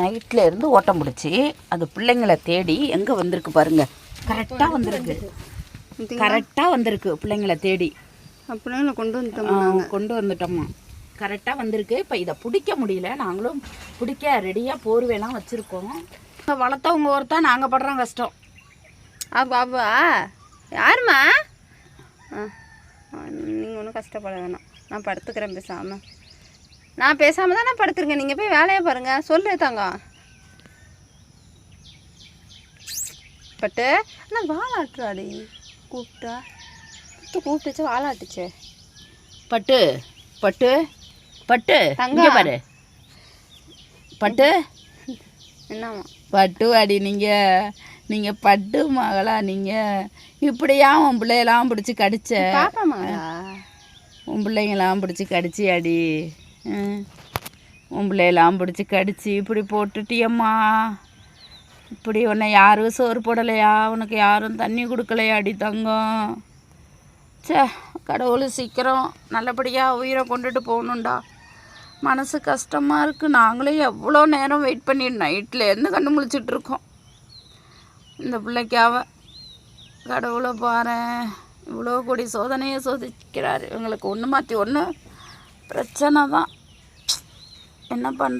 நைட்டில் இருந்து ஓட்டம் பிடிச்சி அது பிள்ளைங்களை தேடி எங்கே வந்திருக்கு பாருங்க. கரெக்டாக வந்திருக்கு. கரெக்டாக வந்திருக்கு பிள்ளைங்களை தேடி. அப்படியே கொண்டு வந்துட்டோம் கொண்டு வந்துட்டோம்மா. கரெக்டாக வந்திருக்கு. இப்போ இதை பிடிக்க முடியல. நாங்களும் பிடிக்க ரெடியாக போர்வையெல்லாம் வச்சுருக்கோம். வளர்த்தவங்க ஒருத்தா நாங்கள் படுறோம் கஷ்டம். அப்பா அப்பா யாரும்மா? நீங்கள் ஒன்றும் கஷ்டப்பட வேணாம். நான் படுத்துக்கிறேன் பேசாமல் நான் பேசாமல் தான் படுத்துருக்கேன். நீங்கள் போய் வேலையை பாருங்கள் சொல்லு தாங்க. பட்டு நான் வாழாட்டுறாடி கூப்பிட்டா. கூப்பிட்டுச்சு வாழாட்டுச்சே பட்டு பட்டு பட்டு தங்கம். இங்கே பாரு. பட்டு. என்னம்மா? பட்டு அடி நீங்கள் நீங்கள் பட்டு மகளா நீங்கள் இப்படியா உன் பிள்ளையெல்லாம் பிடிச்சி கடிச்ச? பாப்பா மகளா? உன் பிள்ளைங்களாம் பிடிச்சி கடிச்சி அடி. உன் பிள்ளையெல்லாம் பிடிச்சி கடிச்சு இப்படி போட்டுட்டியம்மா. இப்படி உன்னை யாரும் சோறு போடலையா? உனக்கு யாரும் தண்ணி கொடுக்கலையா அடி தங்கம்? ச்சே கடவுள் சீக்கிரம் நல்லபடியாக உயிரை கொண்டுட்டு போகணுண்டா மனசு கஷ்டமாக இருக்குது நாங்களும் எவ்வளோ நேரம் வெயிட் பண்ணி நைட்லேருந்து கண்ணு முழிச்சிட்ருக்கோம் இந்த பிள்ளைக்காவ கடவுளை பாரேன் இவ்வளோ கூடி சோதனையை சோதிக்கிறார். இவங்களுக்கு ஒன்று மாற்றி ஒன்று பிரச்சனை தான் என்ன பண்ண